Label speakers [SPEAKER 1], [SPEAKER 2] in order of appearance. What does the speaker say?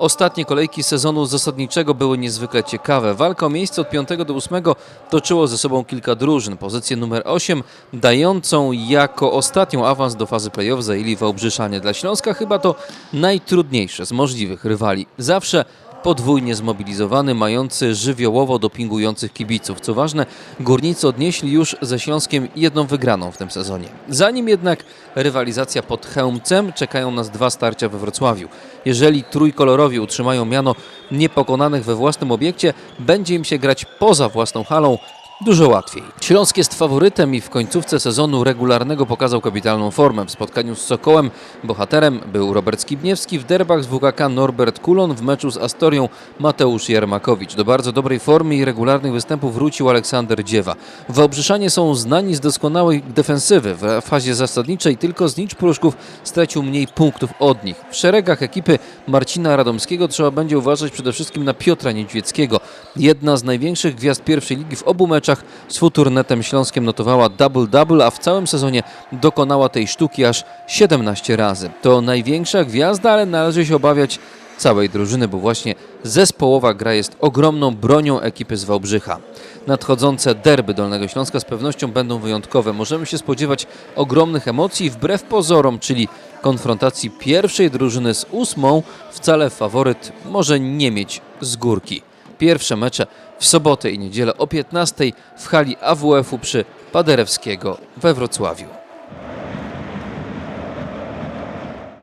[SPEAKER 1] Ostatnie kolejki sezonu zasadniczego były niezwykle ciekawe. Walka o miejsce od 5 do 8 toczyło ze sobą kilka drużyn. Pozycję numer 8 dającą jako ostatnią awans do fazy play-off zajęli Wałbrzyszanie. Dla Śląska chyba to najtrudniejsze z możliwych rywali. Zawsze podwójnie zmobilizowany, mający żywiołowo dopingujących kibiców. Co ważne, górnicy odnieśli już ze Śląskiem jedną wygraną w tym sezonie. Zanim jednak rywalizacja pod Chełmcem, czekają nas dwa starcia we Wrocławiu. Jeżeli trójkolorowi utrzymają miano niepokonanych we własnym obiekcie, będzie im się grać poza własną halą dużo łatwiej. Śląsk jest faworytem i w końcówce sezonu regularnego pokazał kapitalną formę. W spotkaniu z Sokołem bohaterem był Robert Skibniewski, w derbach z WKK Norbert Kulon, w meczu z Astorią Mateusz Jermakowicz. Do bardzo dobrej formy i regularnych występów wrócił Aleksander Dziewa. Wałbrzyszanie są znani z doskonałej defensywy. W fazie zasadniczej tylko Znicz Pruszków stracił mniej punktów od nich. W szeregach ekipy Marcina Radomskiego trzeba będzie uważać przede wszystkim na Piotra Niedźwieckiego. Jedna z największych gwiazd pierwszej ligi w obu meczach z Futurnetem Śląskiem notowała double-double, a w całym sezonie dokonała tej sztuki aż 17 razy. To największa gwiazda, ale należy się obawiać całej drużyny, bo właśnie zespołowa gra jest ogromną bronią ekipy z Wałbrzycha. Nadchodzące derby Dolnego Śląska z pewnością będą wyjątkowe. Możemy się spodziewać ogromnych emocji wbrew pozorom, czyli konfrontacji pierwszej drużyny z ósmą, wcale faworyt może nie mieć z górki. Pierwsze mecze w sobotę i niedzielę o 15 w hali AWF-u przy Paderewskiego we Wrocławiu.